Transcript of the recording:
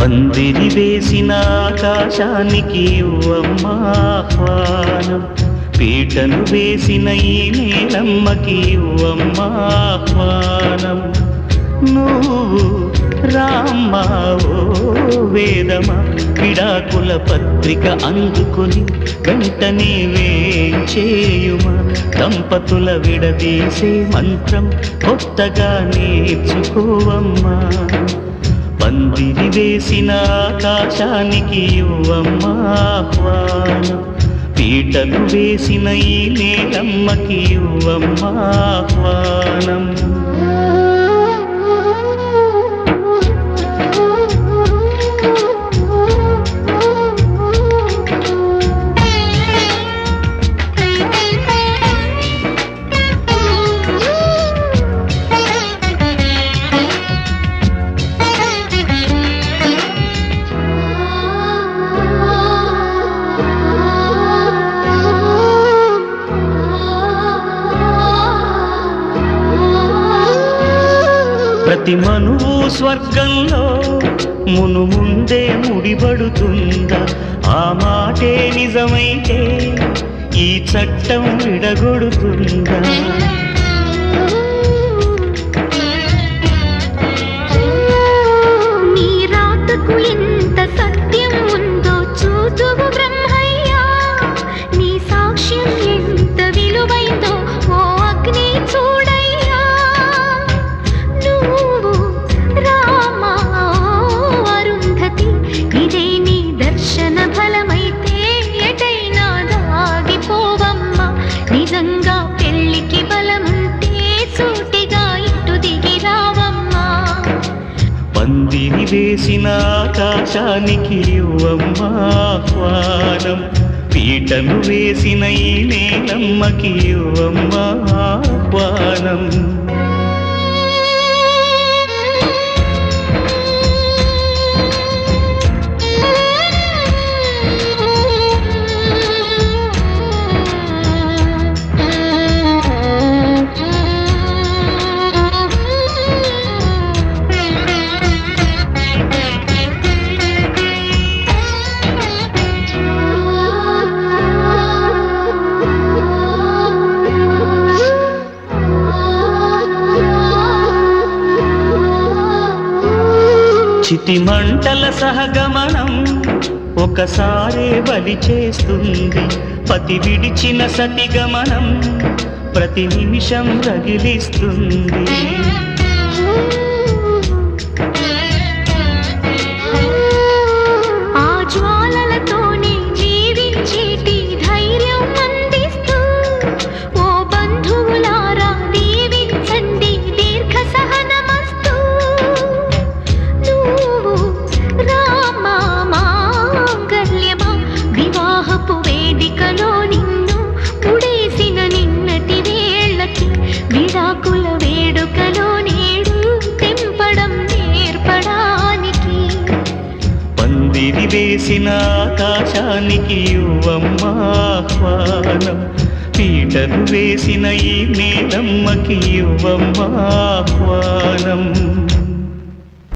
పందిరి వేసిన ఆకాశానికి ఆహ్వానం. పీటను వేసిన ఈ నేలమ్మకి ఆహ్వానం. నువ్వు రామ్మా ఓ వేదమా విడాకుల పత్రిక అందుకొని వెంటనే వేయుమా దంపతుల విడదీసే మంత్రం కొత్తగా నేర్చుకోవమ్మా. పందిరి వేసిన ఆకాశానికి ఇవ్వమ్మా ఆహ్వానం. పీటలు వేసిన ఈ నేలమ్మకి ఇవ్వమ్మా ప్రతి మనువు స్వర్గంలో మును ముందే ముడిపడుతుందా? ఆ మాటే నిజమైతే ఈ చట్టం విడగొడుతుందా? పందిరి ఆకాశానికి ఇవ్వమ్మా ఆహ్వానం. పీటను వేసిన ఈ నేలమ్మకి ఇవ్వమ్మా చితి మంటల సహగమనం ఒకసారే బలి చేస్తుంది. పతి విడిచిన సతి గమనం ప్రతి నిమిషం రగిలిస్తుంది. చేసిన ఆకాశానికి యువమ్మాహ్వానం పీటలు వేసిన ఈ నేలమ్మకి యువమ్మాహ్వానం